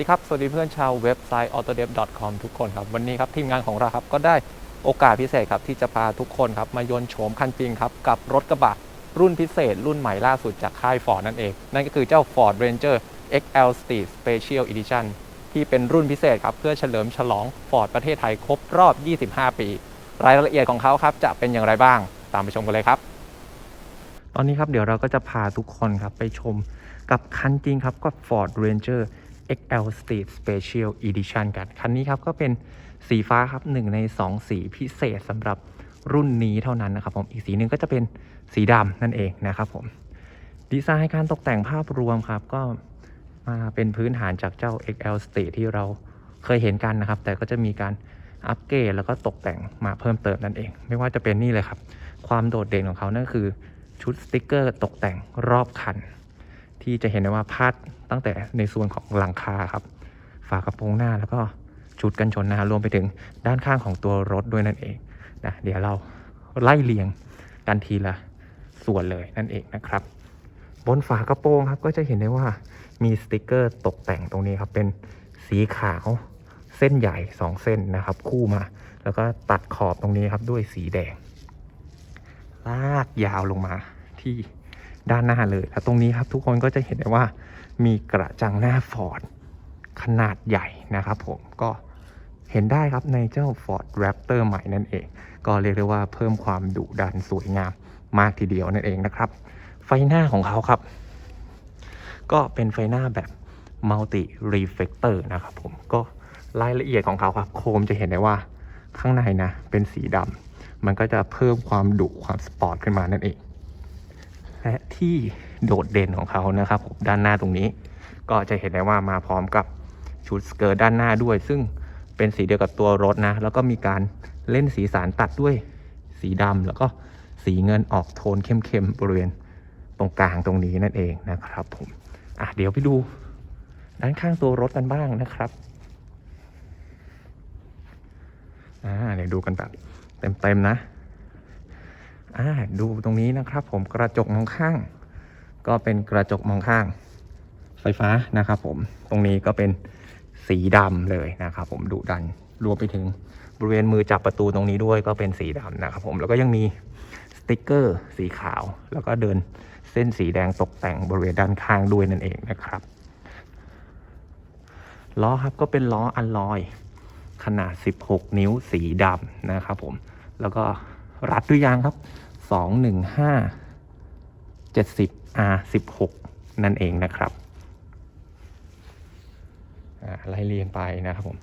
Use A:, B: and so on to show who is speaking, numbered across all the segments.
A: วัสดีครับ สวัสดีเพื่อนชาวเว็บไซต์ autodev.com ทุกคนครับ วันนี้ครับทีมงานของเราครับก็ได้โอกาสพิเศษครับที่จะพาทุกคนครับมายน์โฉมคันจริงครับกับรถกระบะรุ่นพิเศษ รุ่นใหม่ล่าสุดจากค่าย Ford นั่นเอง นั่นก็คือเจ้า Ford Ranger XL Street Special Edition ที่เป็นรุ่นพิเศษครับเพื่อเฉลิมฉลอง Ford ประเทศไทยครบรอบ 25 ปี รายละเอียดของเขาครับจะเป็นอย่างไรบ้าง ตามไปชมกันเลยครับ ตอนนี้ครับเดี๋ยวเราก็จะพาทุกคนครับไปชมกับคันจริงครับกับ Ford Ranger XL Street Special Edition กัน คันนี้ครับก็เป็นสีฟ้าครับหนึ่งใน 2 สีพิเศษสำหรับรุ่นนี้เท่านั้นนะครับผมอีกสีหนึ่งก็จะเป็นสีดำนั่นเองนะครับผมดีไซน์การตกแต่งภาพรวมครับก็มาเป็นพื้นฐานจากเจ้า XL Street ที่เราเคยเห็นกันนะครับ แต่ก็จะมีการอัปเกรดแล้วก็ตกแต่งมาเพิ่มเติมนั่นเอง ไม่ว่าจะเป็นนี่เลยครับ ความโดดเด่นของเขานั่นคือชุดสติกเกอร์ตกแต่งรอบคัน ที่จะเห็นได้ว่าพาดตั้งแต่ในส่วนของหลังคาครับ ฝากระโปรงหน้าแล้วก็ชุดกันชนหน้ารวมไปถึงด้านข้างของตัวรถด้วยนั่นเองนะเดี๋ยวเราไล่เรียงกันทีละส่วนเลยนั่นเองนะครับ บนฝากระโปรงครับก็จะเห็นได้ว่ามีสติกเกอร์ตกแต่งตรงนี้ครับ เป็นสีขาวเส้นใหญ่ 2 เส้นนะครับ คู่มา แล้วก็ตัดขอบตรงนี้ครับด้วยสีแดง ลากยาวลงมาที่ ด้านหน้าเลยแล้วตรงนี้ครับทุกคนก็จะเห็นได้ว่ามีกระจังหน้าฟอร์ดขนาดใหญ่นะครับผมก็เห็นได้ครับในเจ้า Ford Raptor ใหม่นั่นเอง ก็เรียกได้ว่าเพิ่มความดุดันสวยงามมากทีเดียวนั่นเองนะครับ ไฟหน้าของเขาครับ ก็เป็นไฟหน้าแบบ Multi Reflector นะครับผมก็รายละเอียดของเขาครับ โคมจะเห็นได้ว่าข้างในนะ เป็นสีดำมันก็จะเพิ่มความดุความสปอร์ตขึ้นมานั่นเอง และที่โดดเด่นของเขานะครับผมด้านหน้าตรงนี้ ก็จะเห็นได้ว่ามาพร้อมกับชุดสเกิร์ตด้านหน้าด้วย ซึ่งเป็นสีเดียวกับตัวรถนะ แล้วก็มีการเล่นสีสันตัดด้วยสีดำแล้วก็สีเงินออกโทนเข้มๆบริเวณตรงกลางตรงนี้นั่นเองนะครับผมอะเดี๋ยวไปดูด้านข้างตัวรถกันบ้างนะครับอ่าเดี๋ยวดูกันแบบเต็มๆนะ อ่าดูตรงนี้นะครับ ผมกระจกมองข้าง ก็เป็นกระจกมองข้าง ไฟฟ้านะครับ ผมตรงนี้ก็เป็นสีดำเลยนะครับ ผมดุดันรวมไปถึงบริเวณมือจับประตูตรงนี้ด้วยก็เป็นสีดำนะครับ ผมแล้วก็ยังมีสติกเกอร์สีขาว แล้วก็เดินเส้นสีแดงตกแต่งบริเวณด้านข้างด้วยนั่นเองนะครับล้อครับก็เป็นล้ออัลลอย ขนาด 16 นิ้วสีดำนะครับผม แล้วก็ รัดด้วยยางครับ 215 70 R 16นั่นเองนะครับอ่าไล่เรียงไปนะครับผม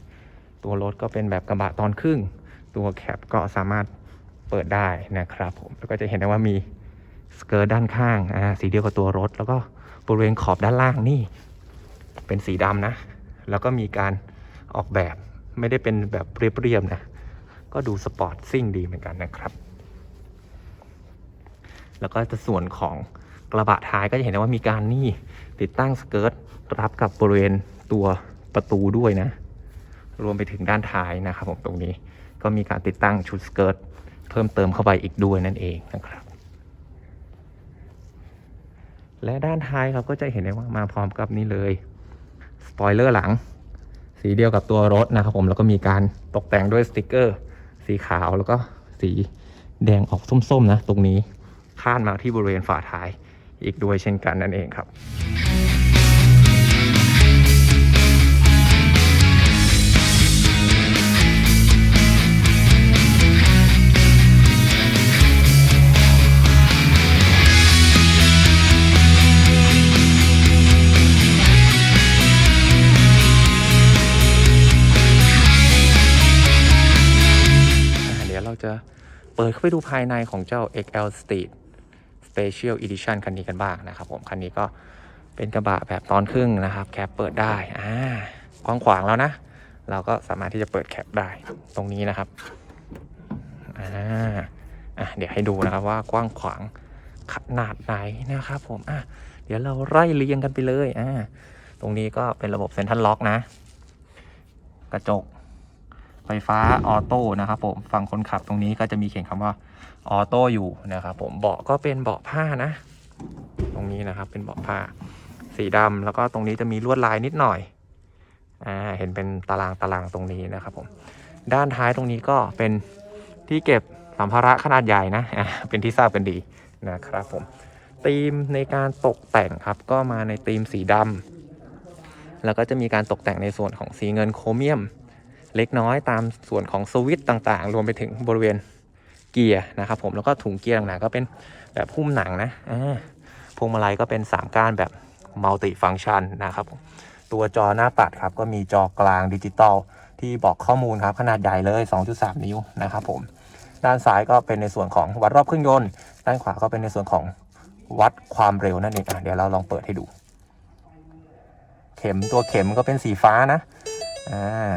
A: ตัวรถก็เป็นแบบกระบะตอนครึ่ง ตัวแคปก็สามารถเปิดได้นะครับผม แล้วก็จะเห็นได้ว่ามีสเกิร์ตด้านข้างอ่าสีเดียวกับตัวรถ แล้วก็บริเวณขอบด้านล่างนี่ เป็นสีดำนะ แล้วก็มีการออกแบบไม่ได้เป็นแบบเรียบๆนะ ก็ดูสปอร์ตซิ่งดีเหมือนกันนะครับ แล้วก็จะส่วนของกระบะท้ายก็จะเห็นได้ว่ามีการนี่ติดตั้งสเกิร์ตรับกับบริเวณตัวประตูด้วยนะ รวมไปถึงด้านท้ายนะครับผมตรงนี้ก็มีการติดตั้งชุดสเกิร์ตเพิ่มเติมเข้าไปอีกด้วยนั่นเองนะครับ และด้านท้ายครับก็จะเห็นได้ว่ามาพร้อมกับนี่เลยสปอยเลอร์หลัง สีเดียวกับตัวรถนะครับผมแล้วก็มีการตกแต่งด้วยสติกเกอร์ สีขาวแล้วก็สีแดงออกส้มๆนะตรงนี้ คาดมาที่บริเวณฝาท้ายอีกด้วยเช่นกันนั่นเองครับเดี๋ยวเราจะเปิดเข้าไปดูภายในของเจ้า XL Street Special Edition คันนี้กันบ้างนะครับผมคันนี้ก็เป็นกระบะแบบตอนครึ่งนะครับแคปเปิดได้อ่ากว้างขวางแล้วนะ เราก็สามารถที่จะเปิดแคปได้ตรงนี้นะครับอ่าอะเดี๋ยวให้ดูนะครับว่ากว้างขวางขนาดไหนนะครับผมอะเดี๋ยวเราไล่เรียงกันไปเลยอ่าตรงนี้ก็เป็นระบบเซ็นทรัลล็อกนะ กระจก ไฟฟ้าออโต้นะครับผมฝั่งคนขับตรงนี้ก็จะมีเขียนคำว่าออโต้อยู่นะครับผมเบาะก็เป็นเบาะผ้านะ ตรงนี้นะครับเป็นเบาะผ้า สีดำแล้วก็ตรงนี้จะมีลวดลายนิดหน่อยอ่าเห็นเป็นตารางตารางตรงนี้นะครับผมด้านท้ายตรงนี้ก็เป็นที่เก็บสัมภาระขนาดใหญ่นะอ่าเป็นที่ทราบกันดีนะครับผมธีมในการตกแต่งครับก็มาในธีมสีดำแล้วก็จะมีการตกแต่งในส่วนของสีเงินโครเมียม เล็กน้อยตามส่วนของสวิตต่างๆ รวมไปถึงบริเวณเกียร์นะครับผมแล้วก็ถุงเกียร์ต่างก็เป็นแบบหุ้มหนังนะพวงมาลัยก็เป็น 3 ก้านแบบมัลติฟังชันนะครับตัวจอหน้าปัดครับก็มีจอกลางดิจิตอลที่บอกข้อมูลครับขนาดใหญ่เลย 2.3 นิ้วนะครับผมด้านซ้ายก็เป็นในส่วนของวัดรอบเครื่องยนต์ด้านขวาก็เป็นในส่วนของวัดความเร็วนั่นเองอะเดี๋ยวเราลองเปิดให้ดู เข็มตัวเข็มก็เป็นสีฟ้านะอ่า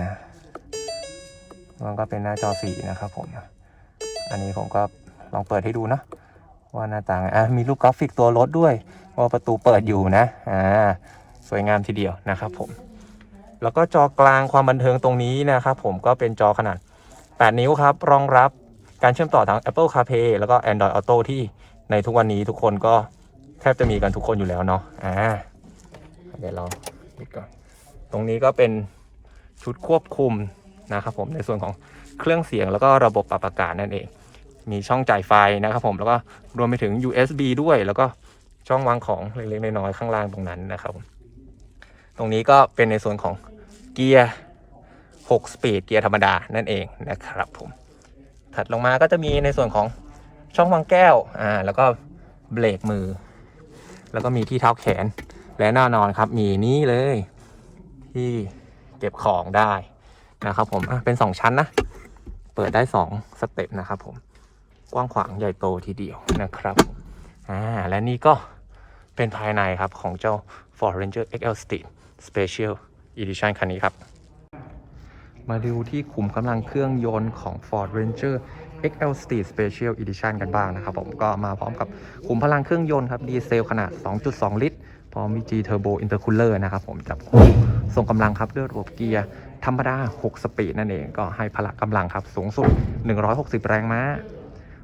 A: มันก็เป็นหน้าจอสีนะครับผมอันนี้ผมก็ลองเปิดให้ดูนะว่าหน้าต่างอะมีรูปกราฟิกตัวรถด้วยว่าประตูเปิดอยู่นะอ่าสวยงามทีเดียวนะครับผมแล้วก็จอกลางความบันเทิงตรงนี้นะครับผมก็เป็นจอขนาด 8 นิ้วครับ รองรับการเชื่อมต่อทั้ง Apple CarPlay แล้วก็ Android Auto ที่ในทุกวันนี้ทุกคนก็แทบจะมีกันทุกคนอยู่แล้วเนาะอ่าเดี๋ยวเราปิดก่อนตรงนี้ก็เป็นชุดควบคุม นะครับผมในส่วนของเครื่องเสียงแล้วก็ระบบปรับอากาศนั่นเอง มีช่องจ่ายไฟนะครับผมแล้วก็รวมไปถึง USB ด้วย แล้วก็ช่องวางของเล็กๆน้อยๆข้างล่างตรงนั้นนะครับผมตรงนี้ก็เป็นในส่วนของเกียร์6สปีดเกียร์ธรรมดานั่นเองนะครับผมถัดลงมาก็จะมีในส่วนของช่องวางแก้วอ่าแล้วก็เบรกมือ แล้วก็มีที่เท้าแขนและแน่นอนครับ มีนี่เลยที่เก็บของได้ นะครับผมอะเป็น 2 ชั้นนะ เปิดได้ 2 สเต็ปนะครับผม กว้างขวางใหญ่โตทีเดียวนะครับอ่าและนี่ก็เป็นภายในครับของเจ้า Ford Ranger XL Street Special Edition คันนี้ครับ มาดูที่ขุมกำลังเครื่องยนต์ของ Ford Ranger XL Street Special Edition กันบ้างนะครับผมก็มาพร้อมกับขุมพลังเครื่องยนต์ครับดีเซลขนาด 2.2 ลิตร พร้อมมี G Turbo Intercooler นะครับผมจับคู่ส่งกำลังครับด้วยระบบเกียร์ ธรรมดา 6 สปีดนั่นเองก็ให้พละกำลังครับ สูงสุด 160 แรงม้า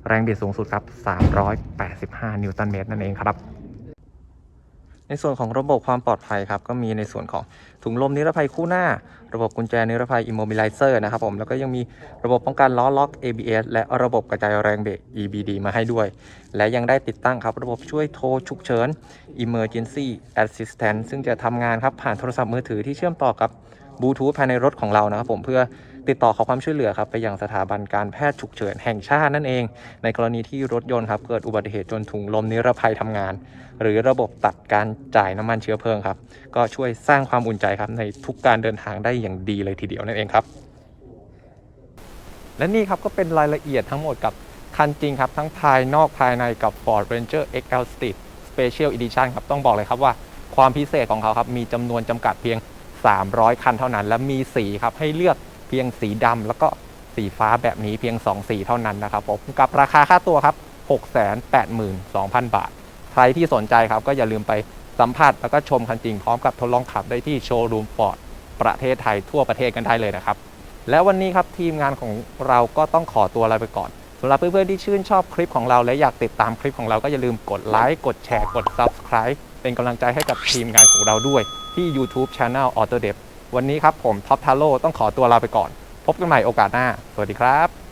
A: แรงบิดสูงสุดครับ 385 นิวตันเมตรนั่นเองครับ ในส่วนของระบบความปลอดภัยครับ ก็มีในส่วนของถุงลมนิรภัยคู่หน้า ระบบกุญแจนิรภัย Immobilizer นะครับผม แล้วก็ยังมีระบบป้องกันล้อล็อก ABS และระบบกระจายแรงเบรก EBD มาให้ด้วย และยังได้ติดตั้งครับ ระบบช่วยโทรฉุกเฉิน Emergency Assistant ซึ่งจะทำงานครับผ่านโทรศัพท์มือถือที่เชื่อมต่อกับ บลูทูธภายในรถของเรานะครับผมเพื่อติดต่อขอความช่วยเหลือครับไปยังสถาบันการแพทย์ฉุกเฉินแห่งชาตินั่นเอง ในกรณีที่รถยนต์ครับเกิดอุบัติเหตุจนถุงลมนิรภัยทำงาน หรือระบบตัดการจ่ายน้ำมันเชื้อเพลิงครับ ก็ช่วยสร้างความอุ่นใจครับในทุกการเดินทางได้อย่างดีเลยทีเดียวนั่นเองครับ และนี่ครับก็เป็นรายละเอียดทั้งหมดกับคันจริงครับ ทั้งภายนอกภายในกับ Ford Ranger XL Street Special Edition ครับต้องบอกเลยครับว่าความพิเศษของเขาครับมีจำนวนจำกัดเพียง 300 คันเท่านั้น และมีสีครับให้เลือกเพียงสีดำแล้วก็สีฟ้าแบบนี้เพียง 2 สีเท่านั้นนะครับผมกับราคาค่าตัวครับ 682,000 บาท ใครที่สนใจครับก็อย่าลืมไปสัมผัสแล้วก็ชมคันจริงพร้อมกับทดลองขับได้ที่โชว์รูมฟอร์ดประเทศไทยทั่วประเทศกันได้เลยนะครับ และวันนี้ครับทีมงานของเราก็ต้องขอตัวลาไปก่อนสำหรับเพื่อนๆที่ชื่นชอบคลิปของเราและอยากติดตามคลิปของเราก็อย่าลืมกดไลค์กดแชร์กด Subscribe เป็นกำลังใจให้กับทีมงานของเราด้วย ที่ YouTube Channel Auto d e p วันนี้ครับผมท็อปทาโร่ต้องขอตัวลาไปก่อน พบกันใหม่โอกาสหน้า สวัสดีครับ